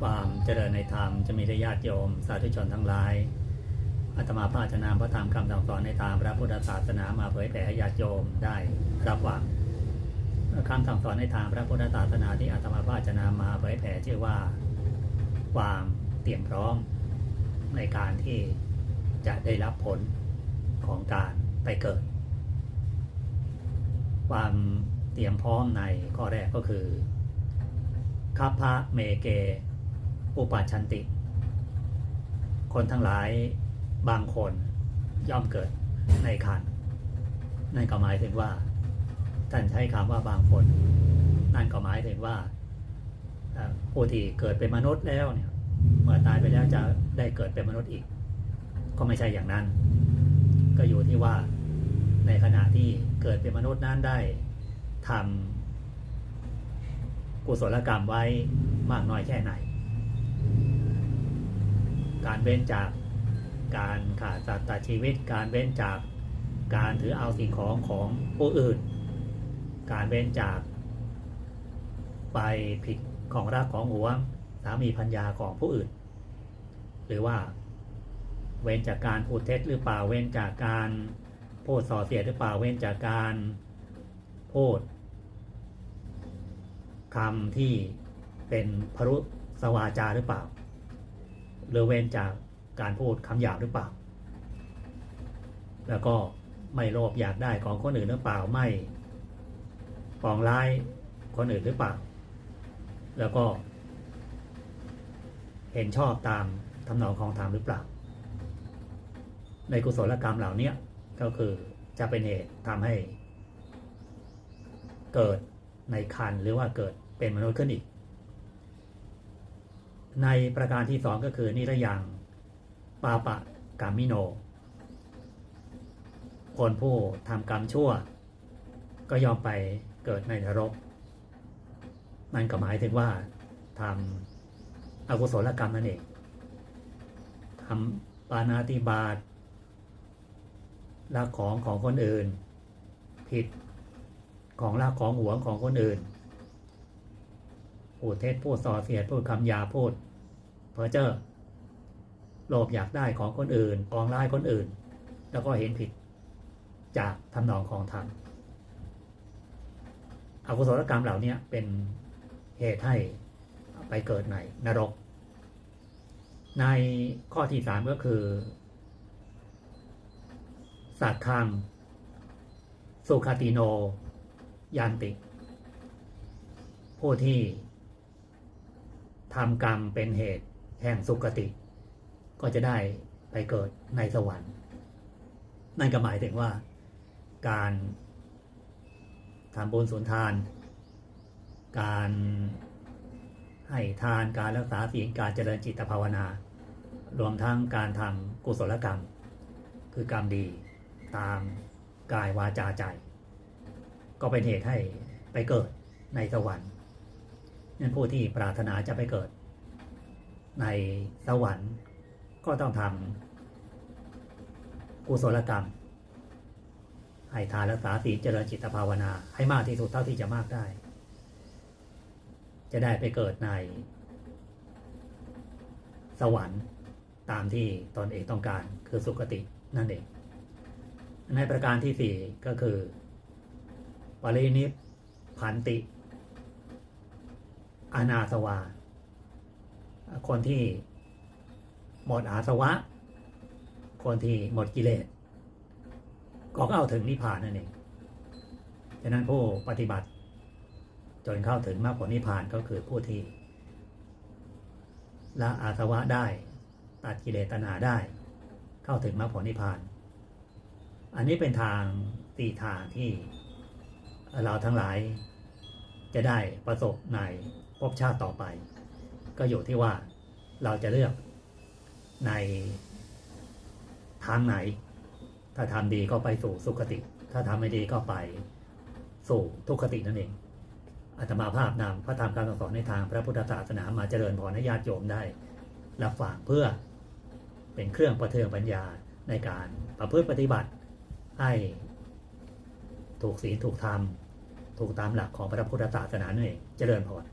ความเจริญในธรรมจะมีได้ญาติโยม สาธุชนทั้งหลายอาตมาภาชนามพระธรรมคำสั่งสอนในทางพระพุทธศาสนามาเผยแผ่ให้ญาติโยมได้รับฟังคำสั่งสอนในทางพระพุทธศาสนาที่อาตมาภาชนามาเผยแผ่ชื่อว่า ความเตรียมพร้อมในการที่จะได้รับผลของการไปเกิด ความเตรียมพร้อมในข้อแรกก็คือคัพพะเมเก อุปัชชันติ คนทั้งหลายบางคนย่อมเกิดในคันนั่นก็หมายถึงว่าท่านใช้คำว่าบางคน นั่นก็หมายถึงว่าผู้ที่เกิดเป็นมนุษย์แล้วเนี่ยเมื่อตายไปแล้วจะได้เกิดเป็นมนุษย์อีก ก็ไม่ใช่อย่างนั้น ก็อยู่ที่ว่าในขณะที่เกิดเป็นมนุษย์นั้นได้ทำกุศลกรรมไว้มากน้อยแค่ไหน การเว้นจากการขาดสัตว์ตัดชีวิต การเว้นจากการถือเอาสิ่งของของผู้อื่น การเว้นจาก ไปผิดของรักของหวงสามีพัญญาของผู้อื่น หรือว่า เว้นจากการพูดเท็จหรือเปล่าเว้นจากการพูดส่อเสียดหรือเปล่าเว้นจากการพูดคำที่เป็นพรุสวาจาหรือเปล่า หรือเว้นจากการพูดคำหยาบหรือเปล่า แล้วก็ไม่โลภอยากได้ของคนอื่นหรือเปล่าไม่ปองร้ายคนอื่นหรือเปล่า แล้วก็ เห็นชอบตามทำนองของธรรมหรือเปล่า ในกุศลกรรมเหล่านี้ก็คือจะเป็นเหตุทำให้ เกิดในคันหรือว่าเกิดเป็นมนุษย์ขึ้นอีก ในประการที่สองก็คือนิรยังปาปะกามิโน คนผู้ทำกรรมชั่ว ก็ยอมไปเกิดในนรกนั่นก็หมายถึงว่าทำอกุศลกรรมนั่นเองทำปานาติบาตลักของของคนอื่น ผิดของลักของหวงของคนอื่น พูดเท็จพูดส่อเสียดพูดคำหยาพูดเพ้อเจ้อโลภอยากได้ของคนอื่นปองร้ายคนอื่น แล้วก็เห็นผิดจากทำนองของธรรมอกุศลกรรมเหล่านี้เป็นเหตุให้ไปเกิดในนรก ในข้อที่สามก็คือสัตคังสุขติโน ยันติ ผู้ที่ ทำกรรมเป็นเหตุแห่งสุขติ ก็จะได้ไปเกิดในสวรรค์ นั่นก็หมายถึงว่าการทำบุญสุนทาน การให้ทานการรักษาศีลการเจริญจิตภาวนา รวมทั้งการทำกุศลกรรม คือกรรมดีตามกายวาจาใจ ก็เป็นเหตุให้ไปเกิดในสวรรค์ นั่นผู้ที่ปรารถนาจะไปเกิด ในสวรรค์ก็ต้องทำกุศลกรรม ให้ทานรักษาศีลเจริญจิตภาวนา ให้มากที่สุดเท่าที่จะมากได้ จะได้ไปเกิดในสวรรค์ตามที่ตนเองต้องการคือสุคตินั่นเอง ในประการที่สี่ก็คือ ปรินิพพันติ อนาสวา คนที่หมดอาสวะ คนที่หมดกิเลสก็เข้าถึงนิพพานนั่นเองฉะนั้นผู้ปฏิบัติ จนเข้าถึงมรรคผลนิพพานก็คือผู้ที่ละอาสวะได้ ตัดกิเลสตัณหาได้ เข้าถึงมรรคผลนิพพาน อันนี้เป็นทางตีทางที่เราทั้งหลายจะได้ประสบใน ภพชาติต่อไป ก็อยู่ที่ว่าเราจะเลือกในทางไหน ถ้าทำดีก็ไปสู่สุคติ ถ้าทำไม่ดีก็ไปสู่ทุกขตินั่นเองอาตมาภาพนำพระธรรมการสอนในทางพระพุทธศาสนามาเจริญพรให้ญาติโยมได้ รับฟังเพื่อเป็นเครื่องประเทืองปัญญาในการประพฤติปฏิบัติให้ถูกศีลถูกธรรม ถูกตามหลักของพระพุทธศาสนานั่นเองเจริญพร